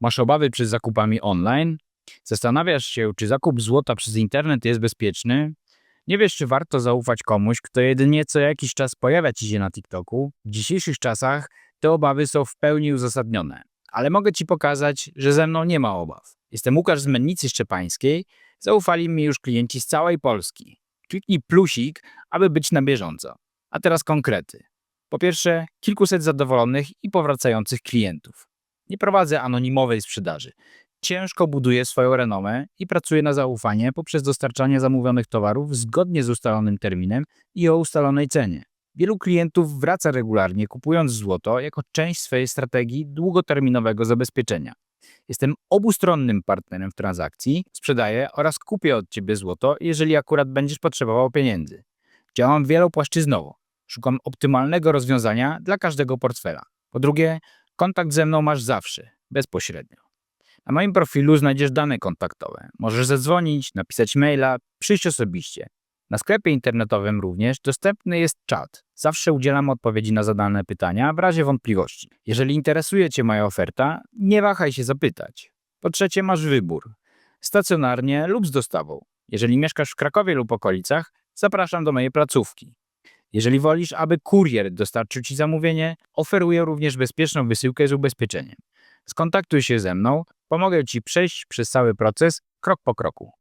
Masz obawy przed zakupami online? Zastanawiasz się, czy zakup złota przez internet jest bezpieczny? Nie wiesz, czy warto zaufać komuś, kto jedynie co jakiś czas pojawia ci się na TikToku? W dzisiejszych czasach te obawy są w pełni uzasadnione. Ale mogę ci pokazać, że ze mną nie ma obaw. Jestem Łukasz z Mennicy Szczepańskiej. Zaufali mi już klienci z całej Polski. Kliknij plusik, aby być na bieżąco. A teraz konkrety. Po pierwsze, kilkuset zadowolonych i powracających klientów. Nie prowadzę anonimowej sprzedaży. Ciężko buduję swoją renomę i pracuję na zaufanie poprzez dostarczanie zamówionych towarów zgodnie z ustalonym terminem i o ustalonej cenie. Wielu klientów wraca regularnie, kupując złoto jako część swojej strategii długoterminowego zabezpieczenia. Jestem obustronnym partnerem w transakcji, sprzedaję oraz kupię od Ciebie złoto, jeżeli akurat będziesz potrzebował pieniędzy. Działam wielopłaszczyznowo. Szukam optymalnego rozwiązania dla każdego portfela. Po drugie, kontakt ze mną masz zawsze, bezpośrednio. Na moim profilu znajdziesz dane kontaktowe. Możesz zadzwonić, napisać maila, przyjść osobiście. Na sklepie internetowym również dostępny jest czat. Zawsze udzielam odpowiedzi na zadane pytania w razie wątpliwości. Jeżeli interesuje Cię moja oferta, nie wahaj się zapytać. Po trzecie, masz wybór. Stacjonarnie lub z dostawą. Jeżeli mieszkasz w Krakowie lub okolicach, zapraszam do mojej placówki. Jeżeli wolisz, aby kurier dostarczył Ci zamówienie, oferuję również bezpieczną wysyłkę z ubezpieczeniem. Skontaktuj się ze mną, pomogę Ci przejść przez cały proces krok po kroku.